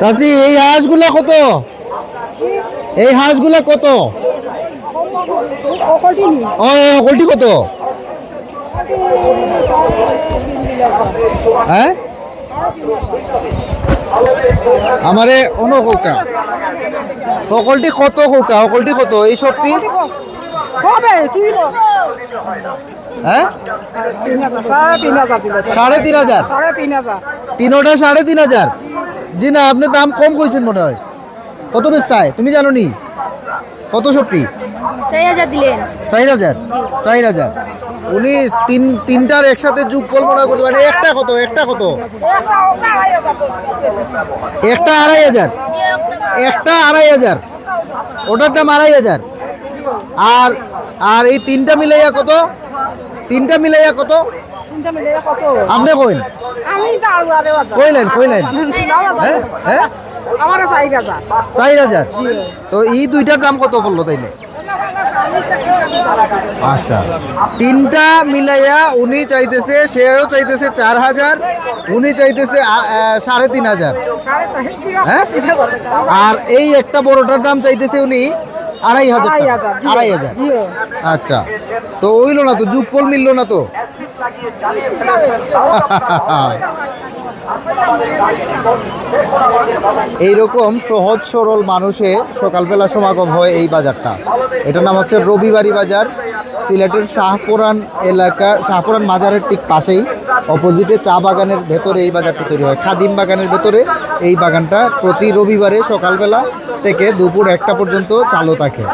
চাচি, এই হাঁসগুলা কত? এই হাঁসগুলা কত? ও কত? হ্যাঁ? আমারে অন কৌকা সকলটি কত কৌকা সকলটি কত? এই কবে তুই হ্যাঁ? সাড়ে তিন হাজার? তিনোটা সাড়ে তিন হাজার? জি না আপনি দাম কম কইছেন মনে হয়। কত বেচতায়? তুমি জানো নি কত সবটি? হাজার দিলেন। চার হাজার? চার হাজার। উনি তিন তিনটার একসাথে যুগ কল করতে পারেন। একটা কত? একটা কত। একটা আড়াই হাজার। একটা আড়াই হাজার। ওটার দাম আড়াই হাজার। আর আর এই তিনটা মিলাইয়া কত? তিনটা মিলাইয়া কত? তিনটা কত? আপনি কইন। আমি তো আরও আরে বাজার কইলেন কইলেন। হ্যাঁ হ্যাঁ? আমার চার হাজার। চার হাজার? তো এই দুইটার দাম কত পড়ল তাইলে? আচ্ছা। তিনটা মিলাইয়া উনি চাইতেছে সেও চাইতেছে চার হাজার উনি চাইতেছে সাড়ে তিন হাজার। হ্যাঁ? আর এই একটা বড়টার দাম চাইতেছে উনি আড়াই হাজার আড়াই হাজার। আচ্ছা। তো ওইলো না তো, যুগ ফল মিললো না তো। এইরকম সহজ সরল মানুষে সকালবেলা সমাগম হয় এই বাজারটা। এটার নাম হচ্ছে রবিবাড়ি বাজার। সিলেটের শাহপুরান এলাকা, শাহপুরান মাজারের ঠিক পাশেই অপোজিটে চা বাগানের ভেতরে এই বাজারটা তৈরি হয়। খাদিম বাগানের ভেতরে এই বাগানটা প্রতি রবিবারে সকালবেলা থেকে দুপুর একটা পর্যন্ত চালু থাকে।